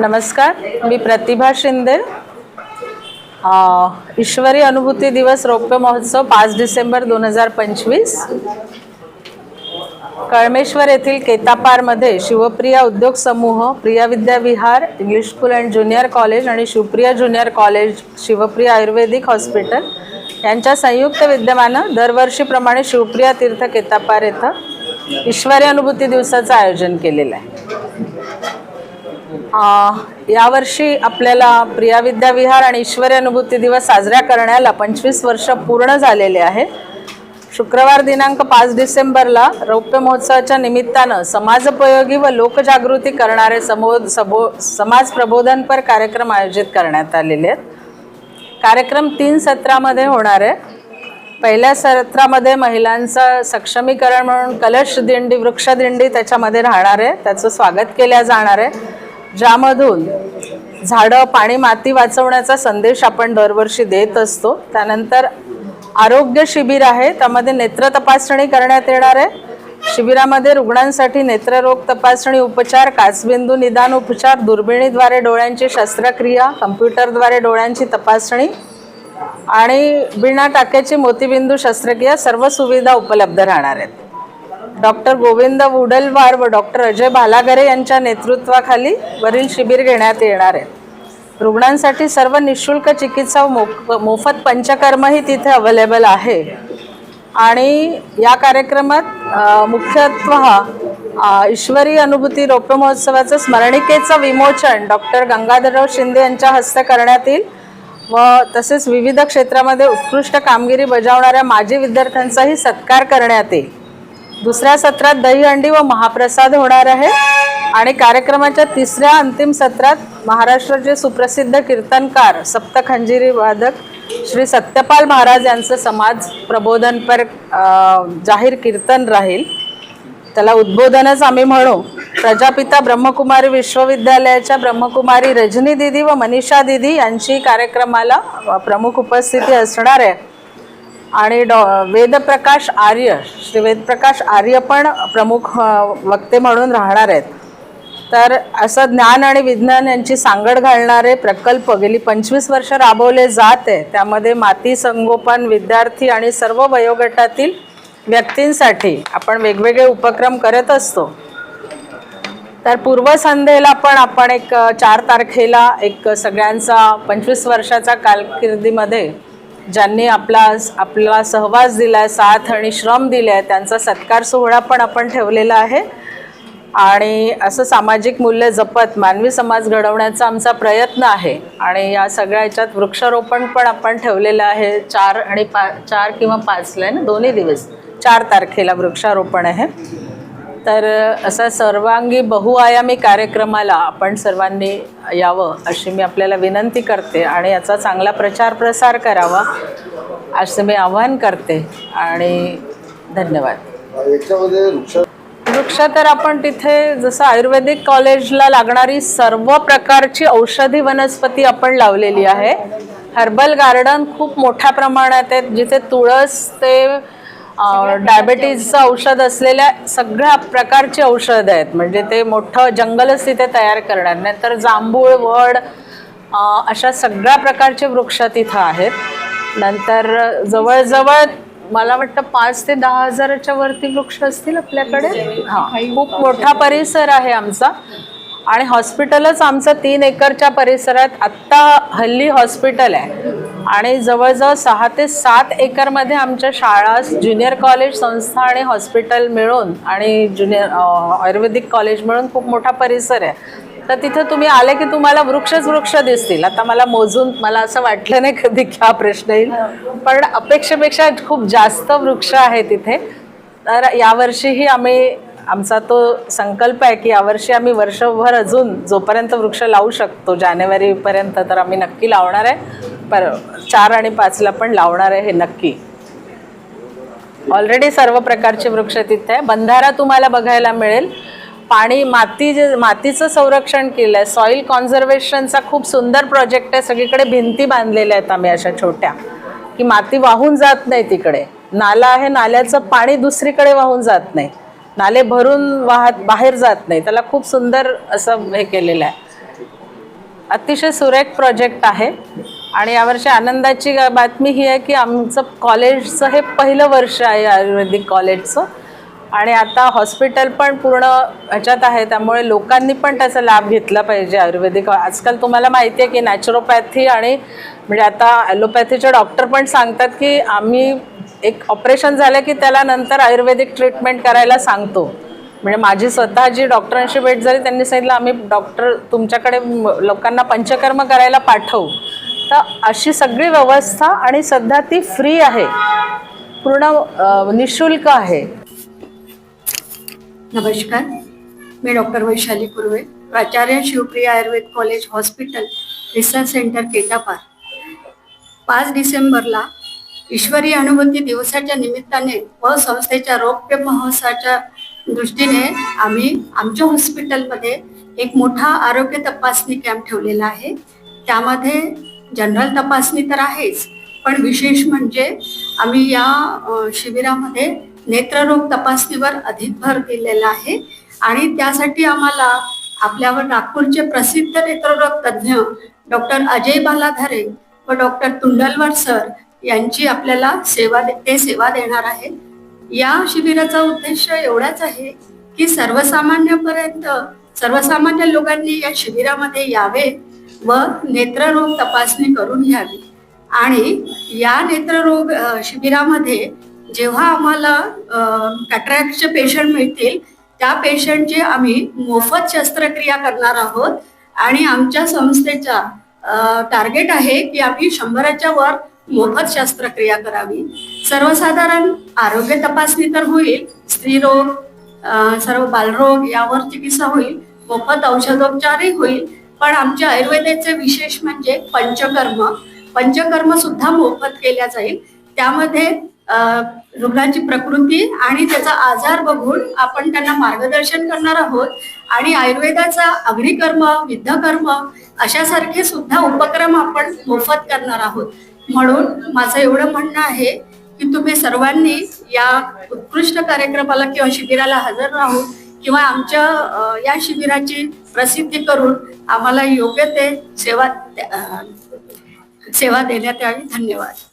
नमस्कार मी प्रतिभा शिंदे. ईश्वरी अनुभूती दिवस रौप्य महोत्सव पाच डिसेंबर दोन हजार पंचवीस. कळमेश्वर येथील केतापारमध्ये शिवप्रिया उद्योग समूह Priya Vidya Vihar English school and junior college आणि Shivpriya junior college Shivpriya Ayurvedic hospital यांच्या संयुक्त विद्यमानं दरवर्षीप्रमाणे शिवप्रिया तीर्थ केतापार येथं ईश्वरी अनुभूती दिवसाचं आयोजन केलेलं आहे. यावर्षी आपल्याला प्रिया विद्या विहार आणि ईश्वरी अनुभूती दिवस साजरा करण्याला पंचवीस वर्ष पूर्ण झालेले आहे. शुक्रवार दिनांक पाच डिसेंबरला रौप्य महोत्सवाच्या निमित्तानं समाजोपयोगी व लोकजागृती करणारे समो सबो समाज प्रबोधनपर कार्यक्रम आयोजित करण्यात आलेले आहेत. कार्यक्रम तीन सत्रामध्ये होणार आहे. पहिल्या सत्रामध्ये महिलांचं सक्षमीकरण म्हणून कलश दिंडी वृक्षदिंडी त्याच्यामध्ये राहणार आहे. त्याचं स्वागत केल्या जाणार आहे. ज्यामधून झाडं पाणी माती वाचवण्याचा संदेश आपण दरवर्षी देत असतो. त्यानंतर आरोग्य शिबिर आहे. त्यामध्ये नेत्र तपासणी करण्यात येणार आहे. शिबिरामध्ये रुग्णांसाठी नेत्ररोग तपासणी उपचार काचबिंदू निदान उपचार दुर्बिणीद्वारे डोळ्यांची शस्त्रक्रिया कम्प्युटरद्वारे डोळ्यांची तपासणी आणि बिना टाक्याची मोतीबिंदू शस्त्रक्रिया सर्व सुविधा उपलब्ध राहणार आहेत. डॉक्टर गोविंद वुडलवार व डॉक्टर अजय भालागरे यांच्या नेतृत्वाखाली वरील शिबिर घेण्यात येणार आहे. रुग्णांसाठी सर्व निशुल्क चिकित्सा व मोफ मोफत पंचकर्मही तिथे अवेलेबल आहे. आणि या कार्यक्रमात मुख्यत्व ईश्वरी अनुभूती रौप्य महोत्सवाचं स्मरणिकेचं विमोचन डॉक्टर गंगाधरराव शिंदे यांच्या हस्ते करण्यात येईल. व तसेच विविध क्षेत्रामध्ये उत्कृष्ट कामगिरी बजावणाऱ्या माजी विद्यार्थ्यांचाही सत्कार करण्यात येईल. दुसऱ्या सत्रात दहीहंडी व महाप्रसाद होणार आहे. आणि कार्यक्रमाच्या तिसऱ्या अंतिम सत्रात महाराष्ट्राचे सुप्रसिद्ध कीर्तनकार सप्तखंजिरी वादक श्री सत्यपाल महाराज यांचं समाज प्रबोधनपर जाहीर कीर्तन राहील. त्याला उद्बोधनच आम्ही म्हणू. प्रजापिता ब्रह्मकुमारी विश्वविद्यालयाच्या ब्रह्मकुमारी रजनी दिदी व मनीषा दिदी यांची कार्यक्रमाला प्रमुख उपस्थिती असणार आहे. आणि डॉ वेदप्रकाश आर्य श्री वेदप्रकाश आर्य पण प्रमुख वक्ते म्हणून राहणार आहेत. तर असं ज्ञान आणि विज्ञान यांची सांगड घालणारे प्रकल्प गेली पंचवीस वर्ष राबवले जात आहे. त्यामध्ये माती संगोपन विद्यार्थी आणि सर्व वयोगटातील व्यक्तींसाठी आपण वेगवेगळे उपक्रम करत असतो. तर पूर्वसंध्येला पण आपण एक चार तारखेला एक सगळ्यांचा पंचवीस वर्षाचा कालकिर्दीमध्ये ज्यांनी आपला आपला सहवास दिला आहे साथ आणि श्रम दिले आहे त्यांचा सत्कार सोहळा पण आपण ठेवलेला आहे. आणि असं सामाजिक मूल्य जपत मानवी समाज घडवण्याचा आमचा प्रयत्न आहे. आणि या सगळ्या याच्यात वृक्षारोपण पण आपण ठेवलेलं आहे. चार आणि पा चार किंवा पाचला आहे ना? दोन्ही दिवस. चार तारखेला वृक्षारोपण आहे. तर असा सर्वांगी बहुआयामी कार्यक्रमाला आपण सर्वांनी यावं अशी मी आपल्याला विनंती करते आणि याचा चांगला प्रचार प्रसार करावा असं मी आवाहन करते आणि धन्यवाद. वृक्ष तर आपण तिथे जसं आयुर्वेदिक कॉलेजला लागणारी सर्व प्रकारची औषधी वनस्पती आपण लावलेली आहे. हर्बल गार्डन खूप मोठ्या प्रमाणात आहेत जिथे तुळस ते डायबेटीजचं औषध. असलेल्या सगळ्या प्रकारची औषधं आहेत. म्हणजे ते मोठं जंगलच तिथे तयार करणार नंतर जांभूळ वड अशा सगळ्या प्रकारचे वृक्ष तिथं आहेत. नंतर जवळजवळ मला वाटतं पाच ते दहा हजाराच्या वरती वृक्ष असतील आपल्याकडे. हां खूप मोठा परिसर आहे आमचा. आणि हॉस्पिटलच आमचं तीन एकरच्या परिसरात आत्ता हल्ली हॉस्पिटल आहे. आणि जवळजवळ सहा ते सात एकरमध्ये आमच्या शाळा ज्युनियर कॉलेज संस्था आणि हॉस्पिटल मिळून आणि ज्युनियर आयुर्वेदिक कॉलेज मिळून खूप मोठा परिसर आहे. तर तिथं तुम्ही आले की तुम्हाला वृक्षच वृक्ष दिसतील. आता मला मोजून मला असं वाटलं नाही कधी की हा प्रश्न येईल. पण अपेक्षेपेक्षा खूप जास्त वृक्ष आहे तिथे. तर यावर्षीही आम्ही आमचा तो संकल्प आहे की यावर्षी आम्ही वर्षभर अजून जोपर्यंत वृक्ष लावू शकतो जानेवारीपर्यंत तर आम्ही नक्की लावणार आहे. पर चार आणि पाचला पण लावणार आहे हे नक्की. ऑलरेडी सर्व प्रकारचे वृक्ष तिथे आहे. बंधारा तुम्हाला बघायला मिळेल. पाणी माती जे मातीचं संरक्षण केलं आहे सॉईल कॉन्झर्वेशनचा खूप सुंदर प्रोजेक्ट आहे. सगळीकडे भिंती बांधलेल्या आहेत आम्ही अशा छोट्या. की माती वाहून जात नाही तिकडे. नाला आहे नाल्याचं पाणी दुसरीकडे वाहून जात नाही. नाले भरून वाहत बाहेर जात नाही. त्याला खूप सुंदर असं हे केलेलं आहे. अतिशय सुरेख प्रोजेक्ट आहे. आणि यावर्षी आनंदाची बातमी ही आहे की आमचं कॉलेजचं हे पहिलं वर्ष आहे आयुर्वेदिक कॉलेजचं आणि आता हॉस्पिटल पण पूर्ण ह्याच्यात आहे त्यामुळे लोकांनी पण त्याचा लाभ घेतला पाहिजे आयुर्वेदिक. आजकाल तुम्हाला माहिती आहे की नॅचरोपॅथी आणि म्हणजे आता ॲलोपॅथीचे डॉक्टर पण सांगतात की आम्ही एक ऑपरेशन झालं की त्याला नंतर आयुर्वेदिक ट्रीटमेंट करायला सांगतो. म्हणजे माझी स्वतः जी डॉक्टरांशी भेट झाली त्यांनी सांगितलं आम्ही डॉक्टर तुमच्याकडे लोकांना पंचकर्म करायला पाठवू. तर अशी सगळी व्यवस्था आणि सध्या ती फ्री आहे. पूर्ण निशुल्क आहे. नमस्कार. मी डॉक्टर वैशाली पूर्वे प्राचार्य Shivpriya Ayurved college hospital research centre Ketapar. पाच डिसेंबरला ईश्वरी अनुभूती दिवसाच्या निमित्ताने व संस्थेच्या रौप्य महोत्सवाच्या दृष्टीने आम्ही आमच्या हॉस्पिटलमध्ये एक मोठा आरोग्य तपासणी कॅम्प ठेवलेला आहे. त्यामध्ये जनरल तपासणी तर आहेच पण विशेष म्हणजे आम्ही या शिबिरामध्ये नेत्ररोग तपासणीवर अधिक भर दिलेला आहे आणि त्यासाठी आम्हाला आपल्यावर नागपूरचे प्रसिद्ध नेत्ररोग तज्ज्ञ डॉक्टर अजय बालाधारे व डॉक्टर तुंडलवर सर यांची आपल्याला सेवा दे- ते सेवा देणार आहेत या शिबिराचा उद्देश एवढाच आहे की सर्वसामान्यपर्यंत सर्वसामान्य लोकांनी या शिबिरामध्ये यावे व नेत्ररोग तपासणी करून घ्यावी. आणि या नेत्ररोग शिबिरामध्ये जेव्हा आम्हाला कॅट्रॅक्टचे पेशंट मिळतील त्या पेशंटची आम्ही मोफत शस्त्रक्रिया करणार आहोत. आणि आमच्या संस्थेचा टार्गेट आहे की आम्ही शंभराच्या वर मोफत शस्त्रक्रिया करावी. सर्वसाधारण आरोग्य तपासणी तर होईल स्त्रीरोग सर्व बालरोग यावर चिकित्सा होईल मोफत औषधोपचारही होईल पण आमच्या आयुर्वेदाचे विशेष म्हणजे पंचकर्म पंचकर्म सुद्धा मोफत केल्या जाईल. त्यामध्ये रुग्णाची प्रकृती आणि त्याचा आजार बघून आपण त्यांना मार्गदर्शन करणार आहोत. आणि आयुर्वेदाचा अग्निकर्म विद्धकर्म अशासारखे सुद्धा उपक्रम आपण मोफत करणार आहोत. म्हणून माझं एवढं म्हणणं आहे की तुम्ही सर्वांनी या उत्कृष्ट कार्यक्रमाला किंवा शिबिराला हजर राहून किंवा आमच्या या शिबिराची प्रसिद्धी करून आम्हाला योग्य ते सेवा सेवा देण्यात यावी. धन्यवाद.